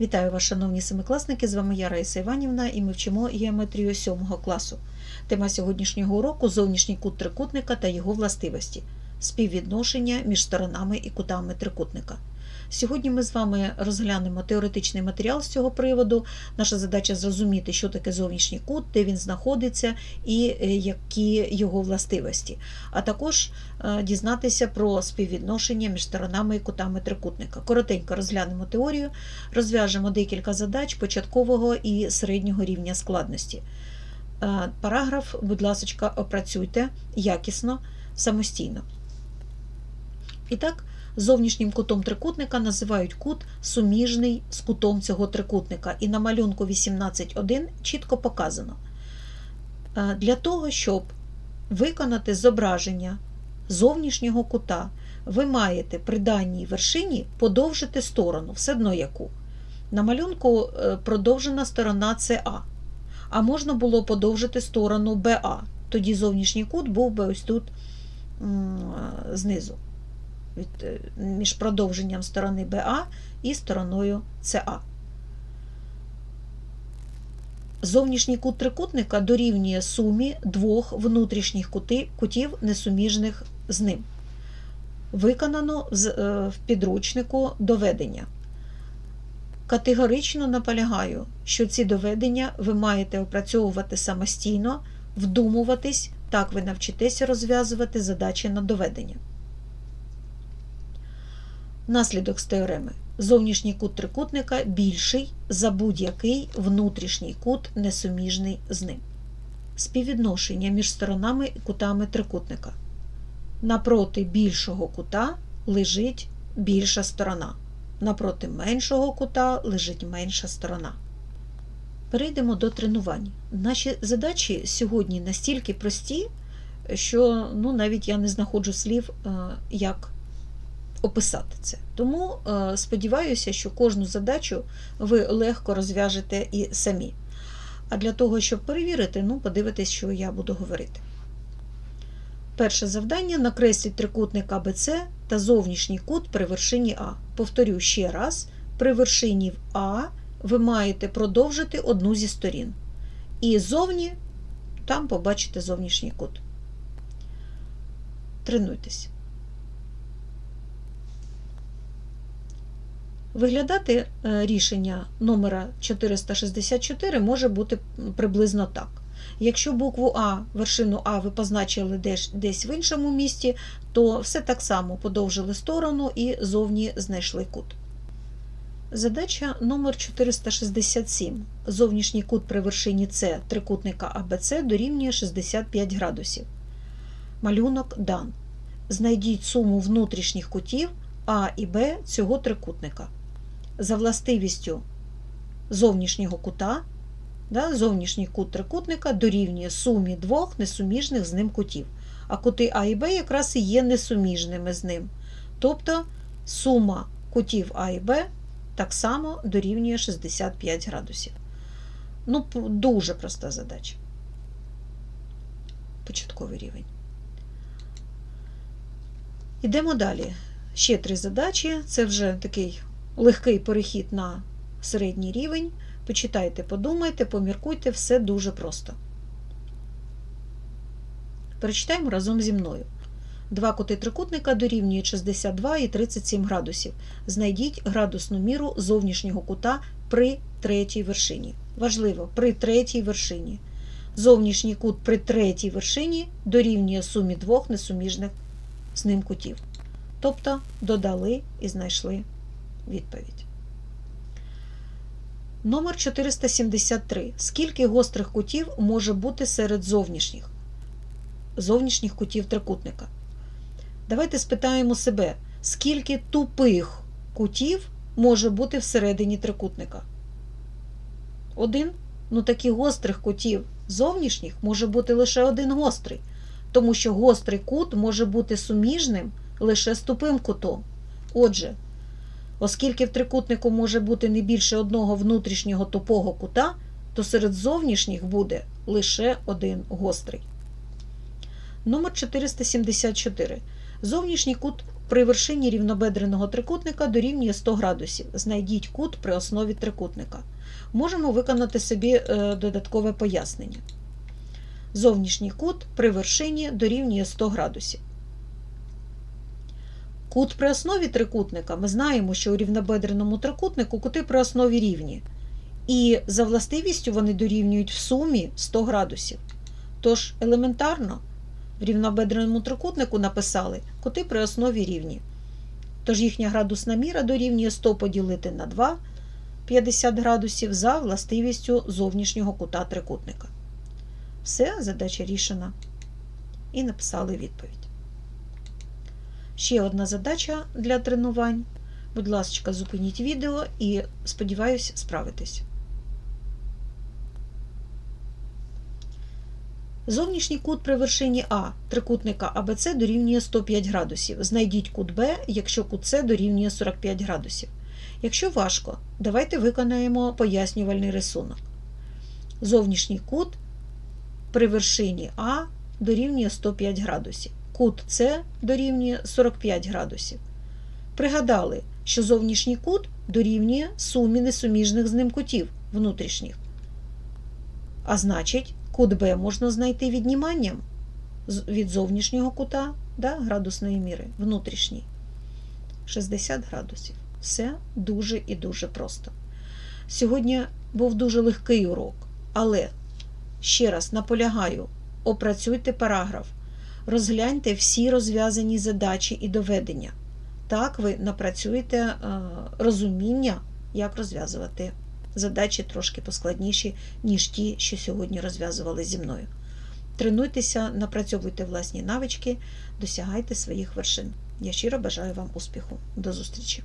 Вітаю вас, шановні семикласники! З вами я Раїса Іванівна і ми вчимо геометрію 7 класу. Тема сьогоднішнього уроку зовнішній кут трикутника та його властивості, співвідношення між сторонами і кутами трикутника. Сьогодні ми з вами розглянемо теоретичний матеріал з цього приводу. Наша задача зрозуміти, що таке зовнішній кут, де він знаходиться і е, які його властивості, а також е, дізнатися про співвідношення між сторонами і кутами трикутника. Коротенько розглянемо теорію, розв'яжемо декілька задач початкового і середнього рівня складності. Е, Параграф, будь ласка, опрацюйте якісно, самостійно. І так, зовнішнім кутом трикутника називають кут суміжний з кутом цього трикутника. І на малюнку 18.1 чітко показано. Е, Для того, щоб виконати зображення зовнішнього кута, ви маєте при даній вершині подовжити сторону, все одно яку. На малюнку е, продовжена сторона СА, а можна було подовжити сторону БА. Тоді зовнішній кут був би ось тут знизу, е, між продовженням сторони БА і стороною СА. Зовнішній кут трикутника дорівнює сумі двох внутрішніх кутів, несуміжних з ним. Виконано е, в підручнику доведення. Категорично наполягаю, що ці доведення ви маєте опрацьовувати самостійно, вдумуватись, так ви навчитеся розв'язувати задачі на доведення. Наслідок з теореми. Зовнішній кут трикутника більший за будь-який внутрішній кут, несуміжний з ним. Співвідношення між сторонами і кутами трикутника. Напроти більшого кута лежить більша сторона. Напроти меншого кута лежить менша сторона. Перейдемо до тренувань. Наші задачі сьогодні настільки прості, що ну, навіть я не знаходжу слів, е, як описати це. Тому е, сподіваюся, що кожну задачу ви легко розв'яжете і самі. А для того, щоб перевірити, ну, подивитись, що я буду говорити. Перше завдання накресліть трикутник АБЦ та зовнішній кут при вершині А. Повторю ще раз: при вершині А ви маєте продовжити одну зі сторін. І зовні там побачите зовнішній кут. Тренуйтесь. Виглядати е, рішення номера 464 може бути приблизно так. Якщо букву А, вершину А ви позначили десь, в іншому місці, то все так само подовжили сторону і зовні знайшли кут. Задача номер 467. Зовнішній кут при вершині С трикутника АБЦ дорівнює 65 градусів. Малюнок дан. Знайдіть суму внутрішніх кутів А і Б цього трикутника. За властивістю зовнішнього кута Да, зовнішній кут трикутника дорівнює сумі двох несуміжних з ним кутів. А кути А і Б якраз і є несуміжними з ним. Тобто сума кутів А і Б так само дорівнює 65 градусів. Ну, дуже проста задача. Початковий рівень. Йдемо далі. Ще три задачі. Це вже такий легкий перехід на середній рівень. Почитайте, подумайте, поміркуйте, все дуже просто. Перечитаємо разом зі мною. Два кути трикутника дорівнюють 62 і 37 градусів. Знайдіть градусну міру зовнішнього кута при третій вершині. Важливо, при третій вершині. Зовнішній кут при третій вершині дорівнює сумі двох несуміжних з ним кутів. Тобто додали і знайшли відповідь. Номер 473. Скільки гострих кутів може бути серед зовнішніх? Зовнішніх кутів трикутника. Давайте спитаємо себе, скільки тупих кутів може бути всередині трикутника? Один. Ну, таких гострих кутів зовнішніх може бути лише один гострий, тому що гострий кут може бути суміжним лише з тупим кутом. Отже, Оскільки в трикутнику може бути не більше одного внутрішнього тупого кута, то серед зовнішніх буде лише один гострий. Номер 474. Зовнішній кут при вершині рівнобедреного трикутника дорівнює 100 градусів. Знайдіть кут при основі трикутника. Можемо виконати собі е, додаткове пояснення. Зовнішній кут при вершині дорівнює 100 градусів. Кут при основі трикутника ми знаємо, що у рівнобедреному трикутнику кути при основі рівні. І за властивістю вони дорівнюють в сумі 100 градусів. Тож елементарно в рівнобедреному трикутнику написали кути при основі рівні. Тож їхня градусна міра дорівнює 100 поділити на 2 50 градусів за властивістю зовнішнього кута трикутника. Все, задача рішена. І написали відповідь. Ще одна задача для тренувань. Будь ласка, зупиніть відео і сподіваюсь справитись. Зовнішній кут при вершині А трикутника АБЦ дорівнює 105 градусів. Знайдіть кут Б, якщо кут С дорівнює 45 градусів. Якщо важко, давайте виконаємо пояснювальний рисунок. Зовнішній кут при вершині А дорівнює 105 градусів. Кут С дорівнює 45 градусів. Пригадали, що зовнішній кут дорівнює сумі несуміжних з ним кутів внутрішніх. А значить, кут Б можна знайти відніманням від зовнішнього кута да, градусної міри, внутрішній. 60 градусів. Все дуже і дуже просто. Сьогодні був дуже легкий урок, але ще раз наполягаю, опрацюйте параграф, розгляньте всі розв'язані задачі і доведення. Так ви напрацюєте е, розуміння, як розв'язувати задачі трошки поскладніші, ніж ті, що сьогодні розв'язували зі мною. Тренуйтеся, напрацьовуйте власні навички, досягайте своїх вершин. Я щиро бажаю вам успіху. До зустрічі!